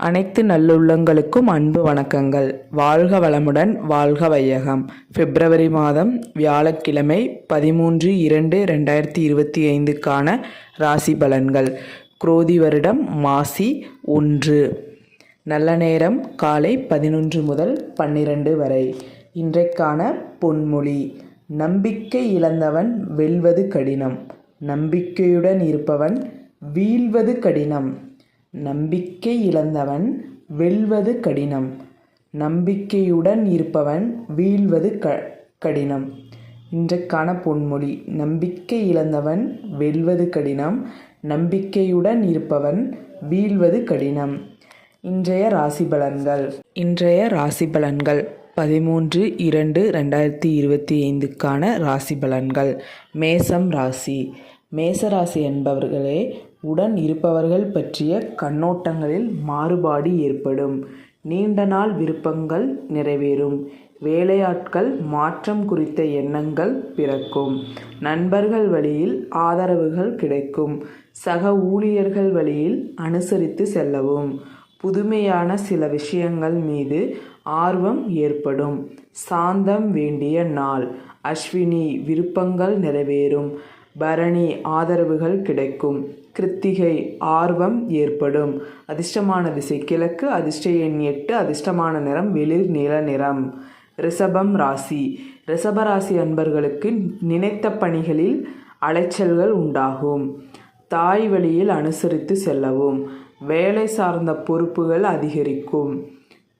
அனைத்து நல்லுள்ளங்களுக்கும் அன்பு வணக்கங்கள். வாழ்க வளமுடன் வாழ்க வையகம். பிப்ரவரி மாதம் வியாழக்கிழமை பதிமூன்று இரண்டு ரெண்டாயிரத்தி இருபத்தி ஐந்துக்கான ராசி பலன்கள். குரோதி வருடம் மாசி ஒன்று. நல்ல நேரம் காலை பதினொன்று முதல் பன்னிரண்டு வரை. இன்றைக்கான பொன்மொழி நம்பிக்கை இழந்தவன் வெல்வது கடினம். நம்பிக்கையுடன் இருப்பவன் வீழ்வது கடினம். நம்பிக்கை இழந்தவன் வெல்வது கடினம். நம்பிக்கையுடன் இருப்பவன் வீழ்வது க கடினம். இன்றைக்கான பொன்மொழி. நம்பிக்கை இழந்தவன் வெல்வது கடினம். நம்பிக்கையுடன் இருப்பவன் வீழ்வது கடினம். இன்றைய ராசி பலன்கள். இன்றைய ராசி பலன்கள். பதிமூன்று இரண்டு ரெண்டாயிரத்தி இருபத்தி ஐந்துக்கான ராசி பலன்கள். மேசம் ராசி. மேச ராசி என்பவர்களே உடன் இருப்பவர்கள் பற்றிய கண்ணோட்டங்களில் மாறுபாடு ஏற்படும். நீண்ட நாள் விருப்பங்கள் நிறைவேறும். வேலையாட்கள் மாற்றம் குறித்த எண்ணங்கள் பிறக்கும். நண்பர்கள் வழியில் ஆதரவுகள் கிடைக்கும். சக ஊழியர்கள் வழியில் அனுசரித்து செல்லவும். புதுமையான சில விஷயங்கள் மீது ஆர்வம் ஏற்படும். சாந்தம் வேண்டிய நாள். அஸ்வினி விருப்பங்கள் நிறைவேறும். பரணி ஆதரவுகள் கிடைக்கும். கிருத்திகை ஆர்வம் ஏற்படும். அதிர்ஷ்டமான திசை கிழக்கு அதிர்ஷ்ட எண் எட்டு அதிர்ஷ்டமான நிறம் வெளிர் நீல நிறம். ரிஷபம் ராசி. ரிஷபராசி அன்பர்களுக்கு நினைத்த பணிகளில் அலைச்சல்கள் உண்டாகும். தாய் வழியில் அனுசரித்து செல்லவும். வேலை சார்ந்த பொறுப்புகள் அதிகரிக்கும்.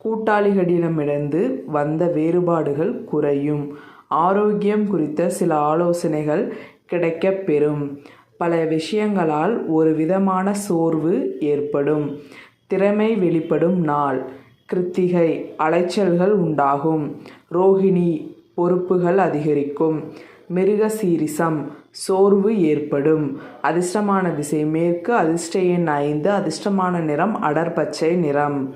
கூட்டாளிகளிடமிருந்து வந்த வேறுபாடுகள் குறையும். ஆரோக்கியம் குறித்த சில ஆலோசனைகள் கிடைக்கப் பெறும் பல விஷயங்களால் ஒரு விதமான சோர்வு ஏற்படும். திறமை வெளிப்படும் நாள். கிருத்திகை அலைச்சல்கள் உண்டாகும். ரோஹிணி பொறுப்புகள் அதிகரிக்கும். மிருக சீரிசம் சோர்வு ஏற்படும். அதிர்ஷ்டமான திசை மேற்கு அதிர்ஷ்ட எண் ஐந்து அதிர்ஷ்டமான நிறம் அடர்பச்சை நிறம்.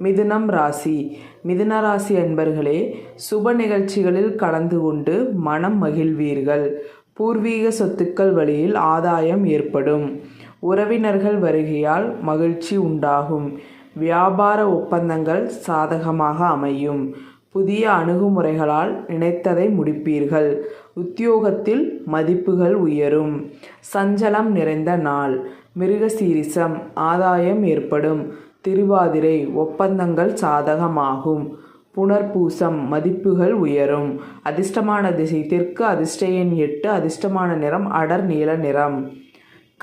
மிதுனம் ராசி. மிதுன ராசி அன்பர்களே சுப நிகழ்ச்சிகளில் கலந்து கொண்டு மனம் மகிழ்வீர்கள். பூர்வீக சொத்துக்கள் வழியில் ஆதாயம் ஏற்படும். உறவினர்கள் வருகையால் மகிழ்ச்சி உண்டாகும். வியாபார ஒப்பந்தங்கள் சாதகமாக அமையும். புதிய அணுகுமுறைகளால் நினைத்ததை முடிப்பீர்கள். உத்தியோகத்தில் மதிப்புகள் உயரும். சஞ்சலம் நிறைந்த நாள். மிருகசீரிசம் ஆதாயம் ஏற்படும். திருவாதிரை ஒப்பந்தங்கள் சாதகமாகும். புனர்பூசம் மதிப்புகள் உயரும். அதிர்ஷ்டமான திசை தெற்கு அதிர்ஷ்ட எண் எட்டு அதிர்ஷ்டமான நிறம் அடர் நீல நிறம்.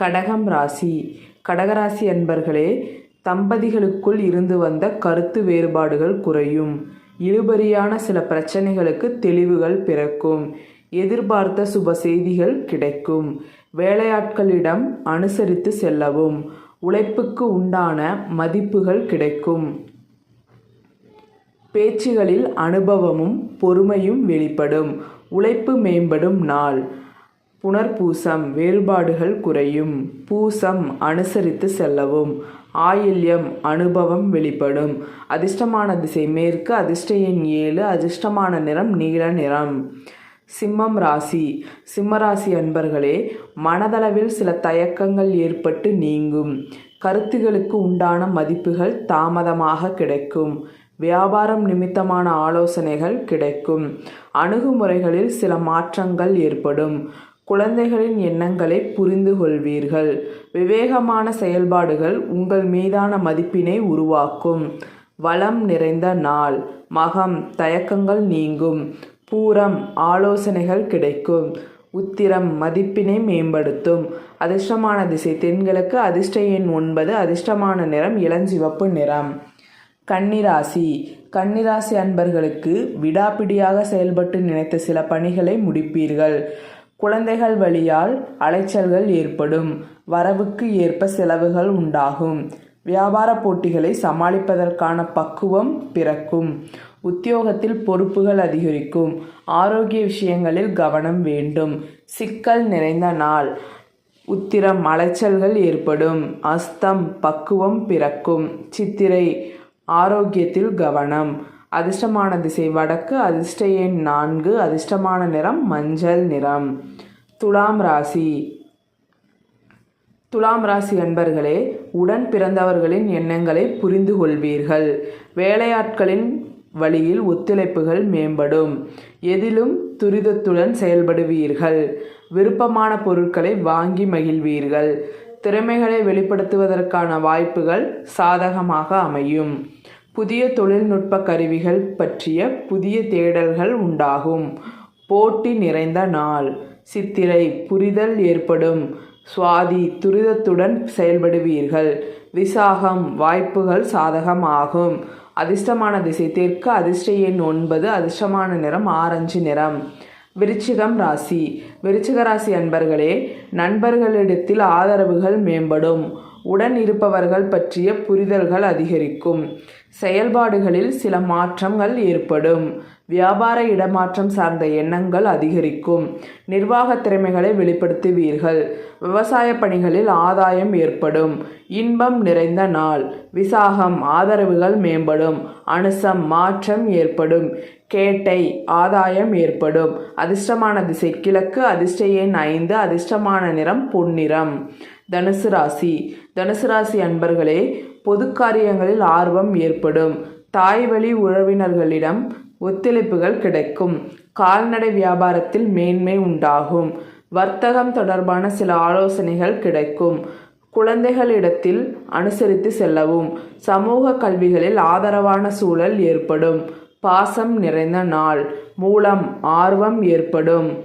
கடகம் ராசி. கடகராசி அன்பர்களே தம்பதிகளுக்குள் இருந்து வந்த கருத்து வேறுபாடுகள் குறையும். இழுபறியான சில பிரச்சனைகளுக்கு தெளிவுகள் பிறக்கும். எதிர்பார்த்த சுப செய்திகள் கிடைக்கும். வேலையாட்களிடம் அனுசரித்து செல்லவும். உழைப்புக்கு உண்டான மதிப்புகள் கிடைக்கும். பேச்சுகளில் அனுபவமும் பொறுமையும் வெளிப்படும். உழைப்பு மேம்படும் நாள். புனர்பூசம். வேறுபாடுகள் குறையும். பூசம் அனுசரித்து செல்லவும். ஆயில்யம் அனுபவம் வெளிப்படும். அதிர்ஷ்டமான திசை. மேற்கு அதிர்ஷ்ட எண் ஏழு. அதிர்ஷ்டமான நிறம் நீல நிறம். சிம்மம் ராசி. சிம்மராசி அன்பர்களே மனதளவில் சில தயக்கங்கள் ஏற்பட்டு நீங்கும். கருத்துகளுக்கு உண்டான மதிப்புகள் தாமதமாக கிடைக்கும். வியாபாரம் நிமித்தமான ஆலோசனைகள் கிடைக்கும். அணுகுமுறைகளில் சில மாற்றங்கள் ஏற்படும். குழந்தைகளின் எண்ணங்களை புரிந்து கொள்வீர்கள் விவேகமான செயல்பாடுகள் உங்கள் மீதான மதிப்பினை உருவாக்கும். வளம் நிறைந்த நாள். மகம் தயக்கங்கள் நீங்கும். பூரம் ஆலோசனைகள் கிடைக்கும். உத்திரம் மதிப்பினை மேம்படுத்தும். அதிர்ஷ்டமான திசை தென்கிழக்கு அதிர்ஷ்ட எண் ஒன்பது அதிர்ஷ்டமான நிறம் இளஞ்சிவப்பு நிறம். கன்னிராசி. கன்னிராசி அன்பர்களுக்கு விடாப்பிடியாக செயல்பட்டு நினைத்த சில பணிகளை முடிப்பீர்கள். குழந்தைகள் வழியால் அலைச்சல்கள் ஏற்படும். வரவுக்கு ஏற்ப செலவுகள் உண்டாகும். வியாபார போட்டிகளை சமாளிப்பதற்கான பக்குவம் பிறக்கும். உத்தியோகத்தில் பொறுப்புகள் அதிகரிக்கும். ஆரோக்கிய விஷயங்களில் கவனம் வேண்டும். சிக்கல் நிறைந்த நாள். உத்திரம் அலைச்சல்கள் ஏற்படும். அஸ்தம் பக்குவம் பிறக்கும். சித்திரை ஆரோக்கியத்தில் கவனம். அதிர்ஷ்டமான திசை வடக்கு அதிர்ஷ்ட எண் நான்கு அதிர்ஷ்டமான நிறம் மஞ்சள் நிறம். துலாம் ராசி. துலாம் ராசி அன்பர்களே உடன் பிறந்தவர்களின் எண்ணங்களை புரிந்து கொள்வீர்கள். வேலையாட்களின் வழியில் ஒத்துழைப்புகள் மேம்படும். எதிலும் துரிதத்துடன் செயல்படுவீர்கள். விருப்பமான பொருட்களை வாங்கி மகிழ்வீர்கள். திறமைகளை வெளிப்படுத்துவதற்கான வாய்ப்புகள் சாதகமாக அமையும். புதிய தொழில்நுட்ப கருவிகள் பற்றிய புதிய தேடல்கள் உண்டாகும். போட்டி நிறைந்த நாள். சித்திரை புரிதல் ஏற்படும். சுவாதி துரிதத்துடன் செயல்படுவீர்கள். விசாகம் வாய்ப்புகள் சாதகமாகும். அதிர்ஷ்டமான திசை தெற்கு அதிர்ஷ்ட எண் ஒன்பது அதிர்ஷ்டமான நிறம் ஆரஞ்சு நிறம். விருச்சிகம் ராசி. விருச்சிக ராசி அன்பர்களே நண்பர்களிடத்தில் ஆதரவுகள் மேம்படும். உடன் இருப்பவர்கள் பற்றிய புரிதல்கள் அதிகரிக்கும். செயல்பாடுகளில் சில மாற்றங்கள் ஏற்படும். வியாபார இடமாற்றம் சார்ந்த எண்ணங்கள் அதிகரிக்கும். நிர்வாக திறமைகளை வெளிப்படுத்துவீர்கள். விவசாய பணிகளில் ஆதாயம் ஏற்படும். இன்பம் நிறைந்த நாள். விசாகம் ஆதரவுகள் மேம்படும். அனுசம் மாற்றம் ஏற்படும். கேட்டை ஆதாயம் ஏற்படும். அதிர்ஷ்டமான திசை கிழக்கு அதிர்ஷ்ட எண் ஐந்து அதிர்ஷ்டமான நிறம் பொன்னிறம். தனுசு ராசி. தனுசு ராசி அன்பர்களே பொது காரியங்களில் ஆர்வம் ஏற்படும். தாய் வழி உறவினர்களிடம் ஒத்துழைப்புகள் கிடைக்கும். கால்நடை வியாபாரத்தில் மேன்மை உண்டாகும். வர்த்தகம் தொடர்பான சில ஆலோசனைகள் கிடைக்கும். குழந்தைகளிடத்தில் அனுசரித்து செல்லவும். சமூக கல்விகளில் ஆதரவான சூழல் ஏற்படும். பாசம் நிறைந்த நாள். மூலம் ஆர்வம் ஏற்படும்.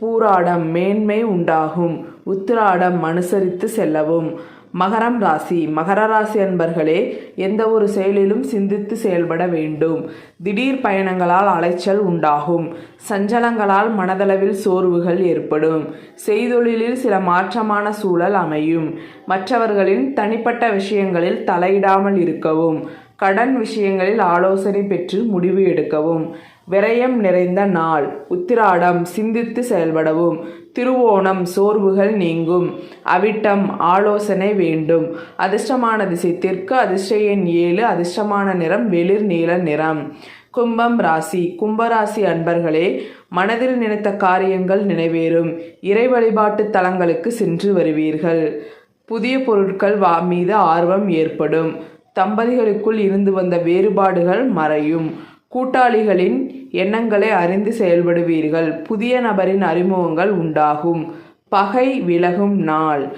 பூராடம் மேன்மை உண்டாகும். உத்திராடம் அனுசரித்து செல்லவும். மகரம் ராசி. மகர ராசி அன்பர்களே எந்த ஒரு செயலிலும் சிந்தித்து செயல்பட வேண்டும். திடீர் பயணங்களால் அலைச்சல் உண்டாகும். சஞ்சலங்களால் மனதளவில் சோர்வுகள் ஏற்படும். செய்தொழிலில் சில மாற்றமான சூழல் அமையும். மற்றவர்களின் தனிப்பட்ட விஷயங்களில் தலையிடாமல் இருக்கவும். கடன் விஷயங்களில் ஆலோசனை பெற்று முடிவு எடுக்கவும். விரயம் நிறைந்த நாள். உத்திராடம் சிந்தித்து செயல்படவும் திருவோணம் சோர்வுகள் நீங்கும். அவிட்டம் ஆலோசனை வேண்டும். அதிர்ஷ்டமான திசை தெற்கு அதிர்ஷ்ட எண் ஏழு அதிர்ஷ்டமான நிறம் வெளிர் நீல நிறம். கும்பம் ராசி. கும்பராசி அன்பர்களே மனதில் நினைத்த காரியங்கள் நிறைவேறும். இறை வழிபாட்டு தலங்களுக்கு சென்று வருவீர்கள். புதிய பொருட்கள் வா மீது ஆர்வம் ஏற்படும். தம்பதிகளுக்குள் இருந்து வந்த வேறுபாடுகள் மறையும். கூட்டாளிகளின் எண்ணங்களை அறிந்து செயல்படுவீர்கள். புதிய நபரின் அறிமுகங்கள் உண்டாகும். பகை விலகும் நாள்.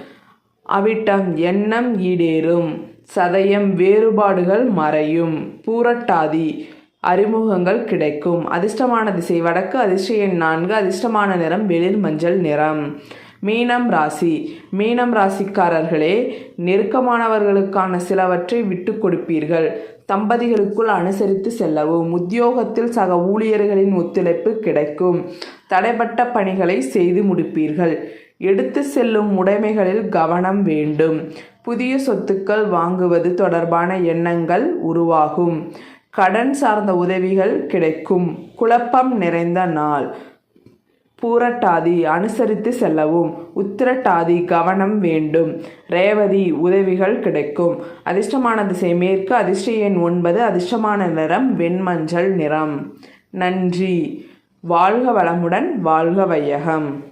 அவிட்டம் எண்ணம் ஈடேறும். சதயம் வேறுபாடுகள் மறையும். பூரட்டாதி. அறிமுகங்கள் கிடைக்கும். அதிர்ஷ்டமான திசை. வடக்கு அதிர்ஷ்ட எண் நான்கு. அதிர்ஷ்டமான நிறம் வெளிர் மஞ்சள் நிறம். மீனம் ராசி. மீனம் ராசிக்காரர்களே நெருக்கமானவர்களுக்கான சிலவற்றை விட்டு கொடுப்பீர்கள். தம்பதிகளுக்குள் அனுசரித்து செல்லவும். உத்தியோகத்தில் சக ஊழியர்களின் ஒத்துழைப்பு கிடைக்கும். தடைப்பட்ட பணிகளை செய்து முடிப்பீர்கள். எடுத்து செல்லும் உடைமைகளில் கவனம் வேண்டும். புதிய சொத்துக்கள் வாங்குவது தொடர்பான எண்ணங்கள் உருவாகும். கடன் சார்ந்த உதவிகள் கிடைக்கும். குழப்பம் நிறைந்த நாள். பூரட்டாதி அனுசரித்து செல்லவும். உத்திரட்டாதி கவனம் வேண்டும். ரேவதி உதவிகள் கிடைக்கும். அதிர்ஷ்டமான திசை மேற்கு அதிர்ஷ்ட எண் ஒன்பது அதிர்ஷ்டமான நிறம் வெண்மஞ்சள் நிறம். நன்றி. வாழ்க வளமுடன் வாழ்க வையகம்.